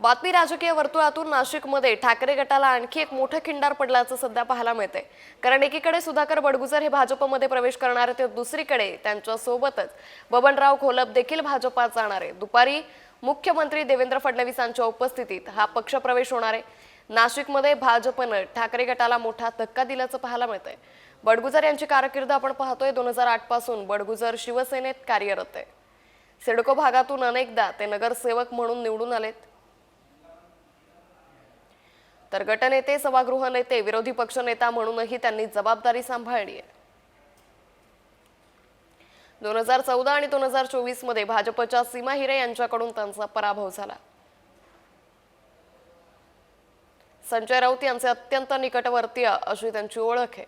बातमी राजकीय वर्तुळातून नाशिकमध्ये ठाकरे गटाला आणखी एक मोठं खिंडार पडल्याचं सध्या पाहायला मिळते कारण एकीकडे सुधाकर बडगुजर हे भाजपमध्ये प्रवेश करणारे तर दुसरीकडे त्यांच्या सोबतच बबनराव खोलप देखील भाजपात जाणार. आहे दुपारी मुख्यमंत्री देवेंद्र फडणवीसांच्या उपस्थितीत हा पक्षप्रवेश होणार आहे. नाशिकमध्ये भाजपनं ठाकरे गटाला मोठा धक्का दिल्याचं पाहायला मिळतंय. बडगुजर यांची कारकीर्द आपण पाहतोय. दोन हजार आठपासून बडगुजर शिवसेनेत कार्यरत आहे. सिडको भागातून अनेकदा ते नगरसेवक म्हणून निवडून आलेत. तर गटनेते सभागृह नेते विरोधी पक्षनेता म्हणूनही त्यांनी जबाबदारी सांभाळली आहे. दोन हजार चौदा आणि दोन हजार चोवीसमध्ये भाजपच्या सीमा हिरे यांच्याकडून त्यांचा पराभव झाला. संजय राऊत यांचे अत्यंत निकटवर्तीय अशी त्यांची ओळख आहे.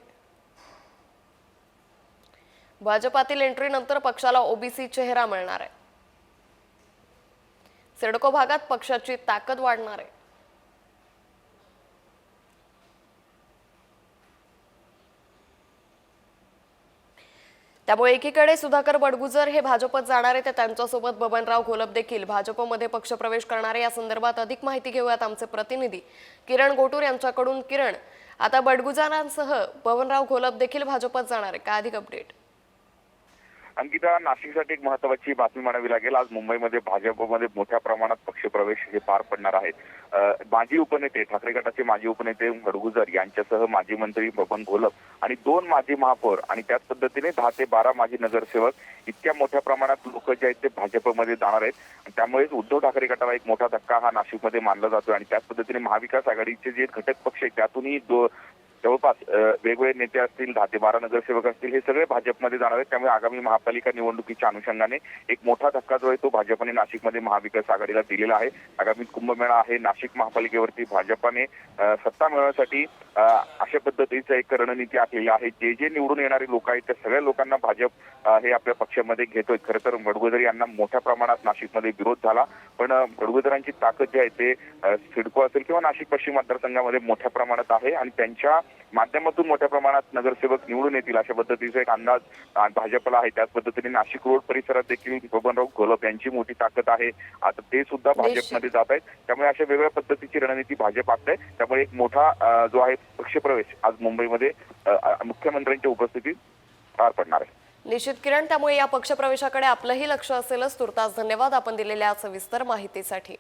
भाजपातील एंट्रीनंतर पक्षाला ओबीसी चेहरा मिळणार आहे. सिडको भागात पक्षाची ताकद वाढणार आहे. त्यामुळे एकीकडे सुधाकर बडगुजर हे भाजपत जाणारे तर त्यांच्यासोबत बबनराव घोलप देखील भाजपमध्ये पक्षप्रवेश करणारे या संदर्भात अधिक माहिती घेऊयात आमचे प्रतिनिधी किरण गोटूर यांच्याकडून. किरण आता बडगुजारांसह बबनराव घोलप देखील भाजपत जाणार आहे का अधिक अपडेट अंकिता नाशिकसाठी एक महत्वाची बातमी म्हणावी लागेल. आज मुंबईमध्ये भाजपमध्ये मोठ्या प्रमाणात पक्षप्रवेश हे पार पडणार आहेत. माजी उपनेते ठाकरे गटाचे माजी उपनेते गडगुजर यांच्यासह माजी मंत्री बबन घोलप आणि दोन माजी महापौर आणि त्याच पद्धतीने दहा ते बारा माजी नगरसेवक इतक्या मोठ्या प्रमाणात लोक जे आहेत ते भाजपमध्ये जाणार आहेत. त्यामुळेच उद्धव ठाकरे गटाला एक मोठा धक्का हा नाशिकमध्ये मानला जातो आणि त्याच पद्धतीने महाविकास आघाडीचे जे घटक पक्ष आहेत त्यातूनही दो- जवळपास वेगवेगळे नेते असतील दहा ते बारा नगरसेवक असतील हे सगळे भाजपमध्ये जाणार आहेत. त्यामुळे आगामी महापालिका निवडणुकीच्या अनुषंगाने एक मोठा धक्का जो आहे तो भाजपने नाशिकमध्ये महाविकास आघाडीला दिलेला आहे. आगामी कुंभमेळा आहे. नाशिक महापालिकेवरती भाजपने सत्ता मिळवण्यासाठी अशा पद्धतीचा एक रणनीती आखलेली आहे. जे जे निवडून येणारे लोक आहेत त्या सगळ्या लोकांना भाजप हे आपल्या पक्षामध्ये घेतोय. खरं तर बडगुजर यांना मोठ्या प्रमाणात नाशिकमध्ये विरोध झाला. पण अ, बडगुजरांची ताकद जी आहे ते सिडको असेल किंवा नाशिक पश्चिम मतदारसंघामध्ये मोठ्या प्रमाणात आहे आणि त्यांच्या माध्यमातून मोठ्या प्रमाणात नगरसेवक निवडून येतील अशा पद्धतीचा एक अंदाज भाजपला आहे. त्याच पद्धतीने नाशिक रोड परिसरात देखील बबनराव घोलप यांची मोठी ताकद आहे. आता ते सुद्धा भाजपमध्ये जात आहेत. त्यामुळे अशा वेगळ्या पद्धतीची रणनीती भाजप आखत आहे त्यामुळे एक मोठा जो आहे पक्षप्रवेश आज मुंबईमध्ये मुख्यमंत्र्यांच्या उपस्थितीत पार पडणार आहे. निश्चित किरण त्यामुळे या पक्षप्रवेशाकडे आपलंही लक्ष असेलच. तुर्तास धन्यवाद. आपण दिलेल्या सविस्तर माहितीसाठी.